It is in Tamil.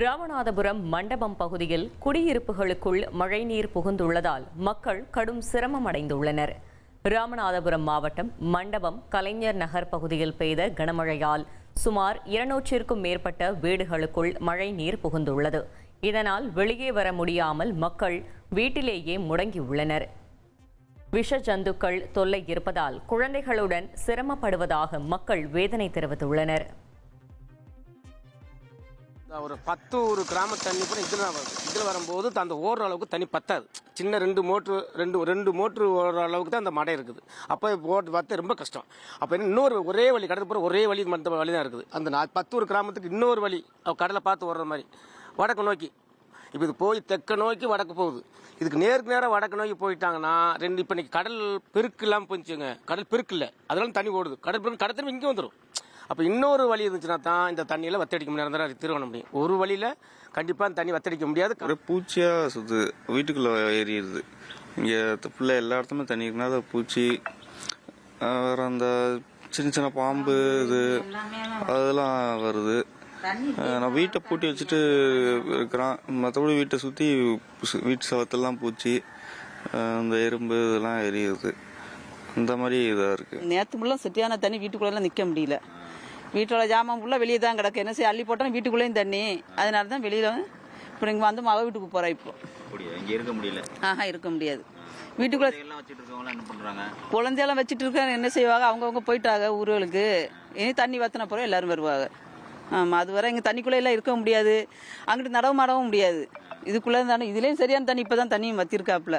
ராமநாதபுரம் மண்டபம் பகுதியில் குடியிருப்புகளுக்குள் மழைநீர் புகுந்துள்ளதால் மக்கள் கடும் சிரமம் அடைந்துள்ளனர். ராமநாதபுரம் மாவட்டம் மண்டபம் கலைஞர் நகர் பகுதியில் பெய்த கனமழையால் சுமார் இருநூற்றிற்கும் மேற்பட்ட வீடுகளுக்குள் மழைநீர் புகுந்துள்ளது. இதனால் வெளியே வர முடியாமல் மக்கள் வீட்டிலேயே முடங்கியுள்ளனர். விஷ ஜந்துக்கள் தொல்லை இருப்பதால் குழந்தைகளுடன் சிரமப்படுவதாக மக்கள் வேதனை தெரிவித்துள்ளனர். ஒரு பத்து ஒரு கிராம தண்ணி கூட இதில் தான் வருது இதில் வரும்போது அந்த ஓடுற அளவுக்கு தண்ணி பத்தாது. சின்ன ரெண்டு மோட்ரு ரெண்டு ரெண்டு மோட்ரு ஓடுற அளவுக்கு தான் அந்த மடை இருக்குது. அப்போ ஓட்டு பார்த்து ரொம்ப கஷ்டம். அப்போ இன்னொரு ஒரே வழி கடற்புற ஒரே வழி மற்ற வழி தான் இருக்குது. அந்த நா- பத்து ஒரு கிராமத்துக்கு இன்னொரு வழி கடலை பார்த்து ஓடுற மாதிரி. வடக்கு நோக்கி. இப்போ இது போய் தெற்க நோக்கி வடக்கு போகுது. இதுக்கு நேருக்கு நேராக வடக்கு நோக்கி போயிட்டாங்கன்னா ரெண்டு இப்போ இன்னைக்கு கடல் பெருக்கு இல்லாமல் போச்சுங்க கடல் பெருக்கு இல்லை. அதெல்லாம் தண்ணி ஓடுது. கடல் பெருக்கு கடல் திரும்பி இங்கே வந்துடும் அப்போ இன்னொரு வழி இருந்துச்சுன்னா தான் இந்த தண்ணியில் வத்தடிக்க முடியாது. நேரம் திருவண்ண முடியும். ஒரு வழியில் கண்டிப்பாக அந்த தண்ணி வத்தடிக்க முடியாது. பூச்சியாக சுற்றுது வீட்டுக்குள்ளே ஏறிடுது. இங்கே ஃபுல்லாக எல்லா இடத்துலையும் தண்ணி இருக்குன்னா அது பூச்சி வேற அந்த சின்ன சின்ன பாம்பு இது அதெல்லாம் வருது. நான் வீட்டை பூட்டி வச்சுட்டு இருக்கிறேன். மற்றபடி வீட்டை சுற்றி வீட்டு சவத்தெல்லாம் பூச்சி இந்த எறும்பு இதெல்லாம் எரியுது. இந்த மாதிரி இதாக இருக்குது நேற்று முள்ள சரியான தண்ணி வீட்டுக்குள்ளெல்லாம் நிற்க முடியல. வீட்டோட ஜாமான் ஃபுல்லாக வெளியே தான் கிடக்கு. என்ன செய்ய அள்ளி போட்டோம் வீட்டுக்குள்ளேயும் தண்ணி. அதனால தான் வெளியில் இப்போ இங்கே வந்து மக வீட்டுக்கு போகிறோம் இப்போ. இங்க இருக்க முடியல. ஆஹா இருக்க முடியாது. வீட்டுக்குள்ளே குழந்தையெல்லாம் வச்சுட்டு இருக்க என்ன செய்வாங்க? அவங்கவுங்க போயிட்டாங்க ஊர்களுக்கு. இனி தண்ணி வத்தின பிறகு எல்லாரும் வருவாங்க. ஆமாம் அது வரை இங்கே தண்ணிக்குள்ளே எல்லாம் இருக்க முடியாது. அங்கிட்டு நடவு மாடவும் முடியாது. இதுக்குள்ளே தானே இதுலேயும் சரியான தண்ணி இப்போ தான் தண்ணியும் வத்திருக்காப்புல.